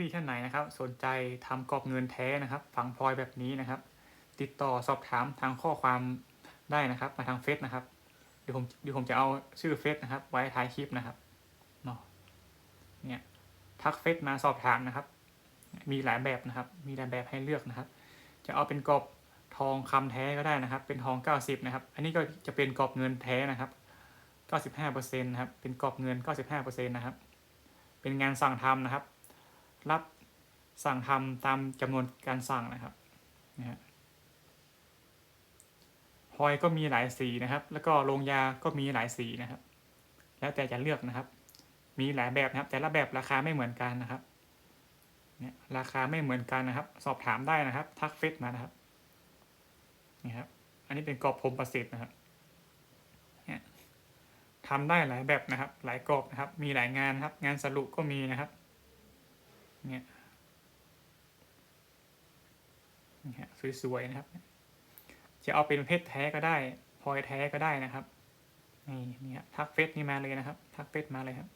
พี่ๆท่านไหนนะครับ สนใจทำกรอบเงินแท้นะครับ ฝังพลอยแบบนี้นะครับ ติดต่อสอบถามทางข้อความได้นะครับ มาทางเฟซนะครับเดี๋ยวผมเดี๋ยวผมจะเอาชื่อเฟซนะครับ ไว้ท้ายคลิปนะครับเนาะเนี่ยทักเฟซมาสอบถามนะครับ มีหลายแบบนะครับ มีหลายแบบให้เลือกนะครับ จะเอาเป็นกรอบทองคำแท้ก็ได้นะครับ เป็นทอง 90 นะครับ อันนี้ก็จะเป็นกรอบเงินแท้นะครับ 95%นะครับ เป็นกรอบเงิน 95%นะครับ เป็นงานสั่งทำนะครับ รับสั่งทำตามจำนวนการสั่งนะครับนะฮะพอยก็มีหลายสีนะครับ แล้วก็โรงยาก็มีหลายสีนะครับ แล้วแต่จะเลือกนะครับ มีหลายแบบนะครับ แต่ละแบบราคาไม่เหมือนกันนะครับเนี่ยราคาไม่เหมือนกันนะครับ สอบถามได้นะครับ ทักเฟซมานะครับนี่ครับ อันนี้เป็นกรอบพรมประสิทธิ์นะครับทำได้หลายแบบนะครับ หลายกรอบนะครับ มีหลายงานนะครับ งานสรุปก็มีนะครับ เนี่ยนี่ฮะสวยๆนะครับ จะเอาเป็นเพชรแท้ก็ได้พลอยแท้ก็ได้นะครับ นี่นี่ฮะทักเฟซนี่มาเลยนะครับ ทักเฟซมาเลยครับ